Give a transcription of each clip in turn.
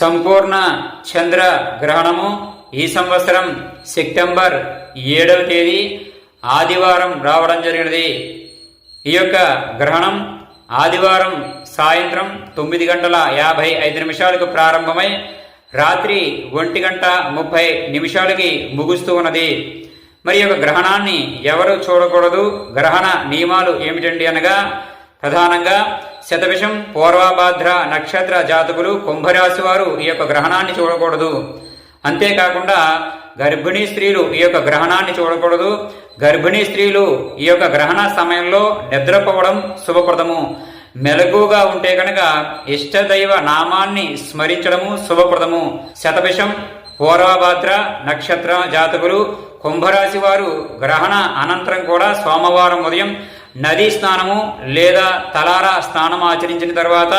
సంపూర్ణ చంద్ర గ్రహణము ఈ సంవత్సరం సెప్టెంబర్ ఏడవ తేదీ ఆదివారం రావడం జరిగినది. ఈ యొక్క గ్రహణం ఆదివారం సాయంత్రం తొమ్మిది గంటల యాభై ఐదు నిమిషాలకు ప్రారంభమై రాత్రి ఒంటి గంట ముప్పై నిమిషాలకి ముగుస్తూ ఉన్నది. మరి యొక్క గ్రహణాన్ని ఎవరు చూడకూడదు? గ్రహణ నియమాలు ఏమిటండి అనగా ప్రధానంగా శతవిషం పూర్వభాద్ర నక్షత్ర జాతకులు కుంభరాశి వారు ఈ యొక్క గ్రహణాన్ని చూడకూడదు. అంతేకాకుండా గర్భిణీ స్త్రీలు ఈ యొక్క గ్రహణాన్ని చూడకూడదు. గర్భిణీ స్త్రీలు ఈ యొక్క గ్రహణ సమయంలో నిద్రపోవడం శుభప్రదము. మెలకుగా ఉంటే కనుక ఇష్టదైవ నామాన్ని స్మరించడము శుభప్రదము. శతభిషం పూర్వభాద్ర నక్షత్ర జాతకులు కుంభరాశి వారు గ్రహణ అనంతరం కూడా సోమవారం ఉదయం నదీ స్నానము లేదా తలారా స్నానం ఆచరించిన తర్వాత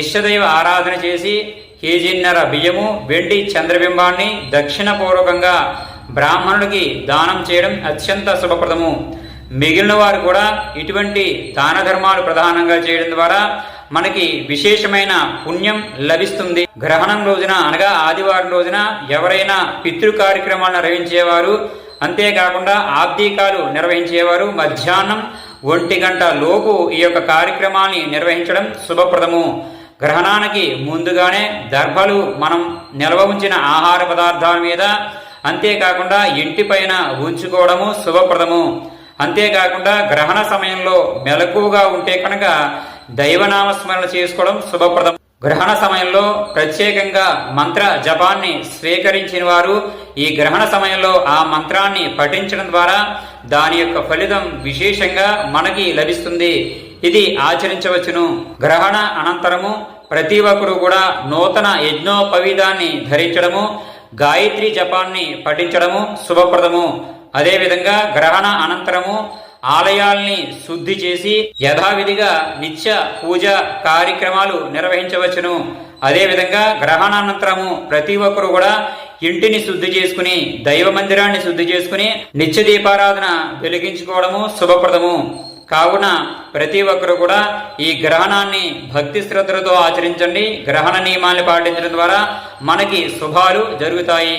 ఇష్టదైవ ఆరాధన చేసి కేజీన్నర బియ్యము వెండి చంద్రబింబాన్ని దక్షిణపూర్వకంగా బ్రాహ్మణుడికి దానం చేయడం అత్యంత శుభప్రదము. మిగిలిన వారు కూడా ఇటువంటి దాన ధర్మాలు ప్రధానంగా చేయడం ద్వారా మనకి విశేషమైన పుణ్యం లభిస్తుంది. గ్రహణం రోజున అనగా ఆదివారం రోజున ఎవరైనా పితృ కార్యక్రమాలు నిర్వహించేవారు అంతేకాకుండా ఆబ్దీకాలు నిర్వహించేవారు మధ్యాహ్నం ఒంటి గంట లోపు ఈ యొక్క కార్యక్రమాన్ని నిర్వహించడం శుభప్రదము. గ్రహణానికి ముందుగానే దర్భలు మనం నిల్వ ఉంచిన ఆహార పదార్థాల మీద అంతేకాకుండా ఇంటిపైన ఉంచుకోవడము శుభప్రదము. అంతేకాకుండా గ్రహణ సమయంలో మెలకువగా ఉంటే కనుక దైవనామస్మరణ చేసుకోవడం శుభప్రదం గ్రహణ సమయంలో ప్రత్యేకంగా మంత్ర జపాన్ని స్వీకరించిన వారు ఈ గ్రహణ సమయంలో ఆ మంత్రాన్ని పఠించడం ద్వారా దాని యొక్క ఫలితం విశేషంగా మనకి లభిస్తుంది. ఇది ఆచరించవచ్చును. గ్రహణ అనంతరము ప్రతి ఒక్కరు కూడా నూతన యజ్ఞోపవీదాన్ని ధరించడము గాయత్రి జపాన్ని పఠించడము శుభప్రదము. అదేవిధంగా గ్రహణ అనంతరము ఆలయాల్ని శుద్ధి చేసి యథావిధిగా నిత్య పూజ కార్యక్రమాలు నిర్వహించవచ్చును. అదేవిధంగా గ్రహణానంతరము ప్రతి ఒక్కరు కూడా ఇంటిని శుద్ధి చేసుకుని దైవ మందిరాన్ని శుద్ధి చేసుకుని నిత్య దీపారాధన వెలిగించుకోవడము శుభప్రదము. కావున ప్రతి ఒక్కరు కూడా ఈ గ్రహణాన్ని భక్తి శ్రద్ధలతో ఆచరించండి. గ్రహణ నియమాన్ని పాటించడం ద్వారా మనకి శుభాలు జరుగుతాయి.